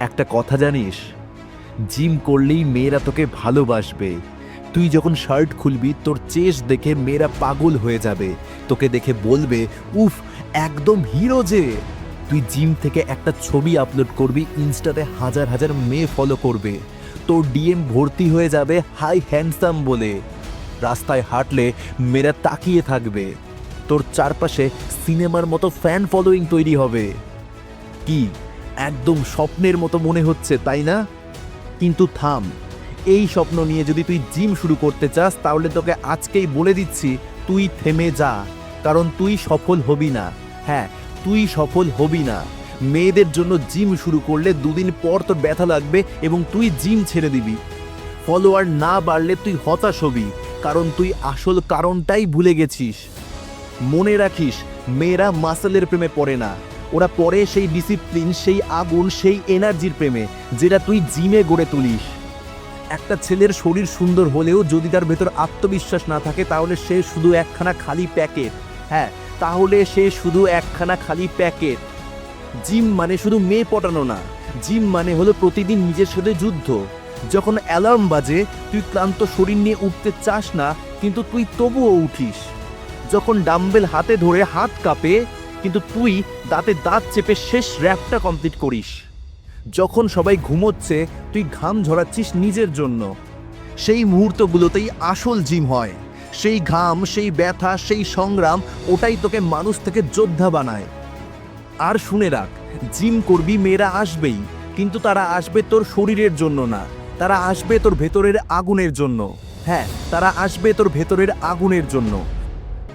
একটা কথা জানিস? জিম করলেই মেয়েরা তোকে ভালোবাসবে। তুই যখন শার্ট খুলবি, তোর চেস দেখে মেয়েরা পাগল হয়ে যাবে। তোকে দেখে বলবে, উফ, একদম হিরো যে। তুই জিম থেকে একটা ছবি আপলোড করবি, ইনস্টাতে হাজার হাজার মেয়ে ফলো করবে। তোর ডিএম ভর্তি হয়ে যাবে, হাই হ্যান্ডসাম বলে। রাস্তায় হাঁটলে মেয়েরা তাকিয়ে থাকবে। তোর চারপাশে সিনেমার মতো ফ্যান ফলোয়িং তৈরি হবে। কি? একদম স্বপ্নের মতো মনে হচ্ছে, তাই না? কিন্তু থাম, এই স্বপ্ন নিয়ে যদি তুই জিম শুরু করতে চাস, তাহলে তোকে আজকেই বলে দিচ্ছি, তুই থেমে যা। কারণ তুই সফল হবি না। হ্যাঁ তুই সফল হবি না। মেয়েদের জন্য জিম শুরু করলে দুদিন পর তোর ব্যথা লাগবে এবং তুই জিম ছেড়ে দিবি। ফলোয়ার না বাড়লে তুই হতাশ হবি, কারণ তুই আসল কারণটাই ভুলে গেছিস। মনে রাখিস, মেয়েরা মাসেলের প্রেমে পড়ে না। ওরা পরে সেই ডিসিপ্লিন সেই আগুন, সেই এনার্জির প্রেমে, যেটা তুই জিমে গড়ে তুলিস। একটা ছেলের শরীর সুন্দর হলেও যদি তার ভেতর আত্মবিশ্বাস না থাকে, তাহলে সে শুধু একখানা খালি প্যাকেট হ্যাঁ তাহলে সে শুধু একখানা খালি প্যাকেট জিম মানে শুধু মেয়ে পটানো না। জিম মানে হলো প্রতিদিন নিজের সাথে যুদ্ধ। যখন অ্যালার্ম বাজে, তুই ক্লান্ত শরীর নিয়ে উঠতে চাস না, কিন্তু তুই তবুও উঠিস। যখন ডাম্বেল হাতে ধরে হাত কাঁপে কিন্তু তুই দাঁতে দাঁত চেপে শেষ র্যাপটা কমপ্লিট করিস। যখন সবাই ঘুমোচ্ছে, তুই ঘাম ঝরাচ্ছিস নিজের জন্য। সেই মুহূর্তগুলোতেই আসল জিম হয়। সেই ঘাম, সেই ব্যথা, সেই সংগ্রাম, ওটাই তোকে মানুষ থেকে যোদ্ধা বানায়। আর শুনে রাখ, জিম করবি মেয়েরা আসবেই, কিন্তু তারা আসবে তোর শরীরের জন্য না। তারা আসবে তোর ভেতরের আগুনের জন্য। হ্যাঁ তারা আসবে তোর ভেতরের আগুনের জন্য।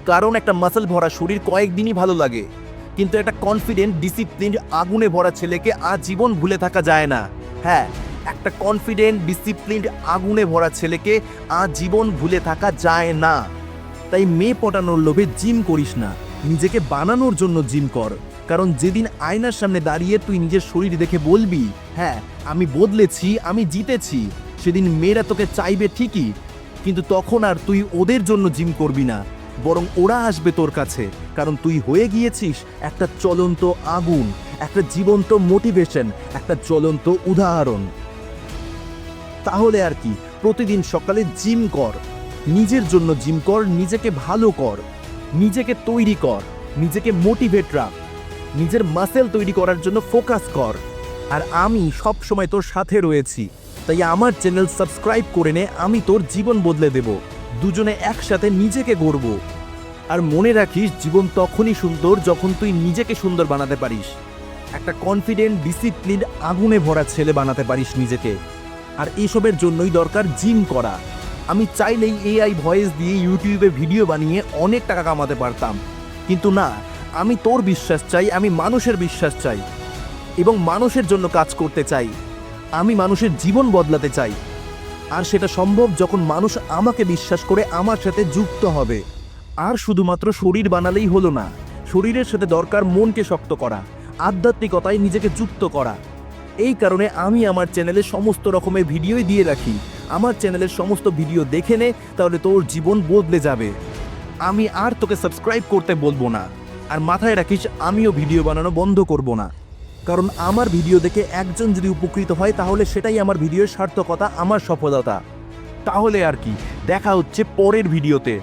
কারণ একটা মাসল ভরা শরীর কয়েকদিনই ভালো লাগে। কিন্তু একটা কনফিডেন্ট ডিসিপ্লিন আগুনে ভরা ছেলেকে আজীবন ভুলে থাকা যায় না। হ্যাঁ একটা কনফিডেন্ট ডিসিপ্লিন আগুনে ভরা ছেলেকে আজীবন ভুলে থাকা যায় না। তাই মেয়ে পটানোর লোভে জিম করিস না। নিজেকে বানানোর জন্য জিম কর। কারণ যেদিন আয়নার সামনে দাঁড়িয়ে তুই নিজের শরীর দেখে বলবি হ্যাঁ আমি বদলেছি, আমি জিতেছি, সেদিন মেয়েরা তোকে চাইবে ঠিকই। কিন্তু তখন আর তুই ওদের জন্য জিম করবি না। বরং ওরা আসবে তোর কাছে। কারণ তুই হয়ে গিয়েছিস একটা চলন্ত আগুন, একটা জীবন্ত মোটিভেশন একটা চলন্ত উদাহরণ। তাহলে আর কি, প্রতিদিন সকালে জিম কর। নিজের জন্য জিম কর, নিজেকে ভালো কর। নিজেকে তৈরি কর, নিজেকে মোটিভেট রাখ। নিজের মাসেল তৈরি করার জন্য ফোকাস কর। আর আমি সব সময় তোর সাথে রয়েছি। তাই আমার চ্যানেল সাবস্ক্রাইব করে নে, আমি তোর জীবন বদলে দেব। দুজনে একসাথে নিজেকে গড়ব। আর মনে রাখিস, জীবন তখনই সুন্দর যখন তুই নিজেকে সুন্দর বানাতে পারিস। একটা কনফিডেন্ট ডিসিপ্লিন আগুনে ভরা ছেলে বানাতে পারিস নিজেকে। আর এসবের জন্যই দরকার জিম করা। আমি চাইলেই এআই ভয়েস দিয়ে ইউটিউবে ভিডিও বানিয়ে অনেক টাকা কামাতে পারতাম। কিন্তু না, আমি তোর বিশ্বাস চাই, আমি মানুষের বিশ্বাস চাই। এবং মানুষের জন্য কাজ করতে চাই। আমি মানুষের জীবন বদলাতে চাই। আর সেটা সম্ভব যখন মানুষ আমাকে বিশ্বাস করে আমার সাথে যুক্ত হবে। আর শুধুমাত্র শরীর বানালেই হলো না, শরীরের সাথে দরকার মনকে শক্ত করা, আধ্যাত্মিকতায় নিজেকে যুক্ত করা। এই কারণে আমি আমার চ্যানেলে সমস্ত রকমের ভিডিওই দিয়ে রাখি। আমার চ্যানেলের সমস্ত ভিডিও দেখে নে, তাহলে তোর জীবন বদলে যাবে। আমি আর তোকে সাবস্ক্রাইব করতে বলব না। আর মাথায় রাখিস, আমিও ভিডিও বানানো বন্ধ করব না। কারণ আমার ভিডিও দেখে একজন যদি উপকৃত হয়, তাহলে সেটাই আমার ভিডিওর সার্থকতা, আমার সফলতা। তাহলে আর কি, দেখা হচ্ছে পরের ভিডিওতে।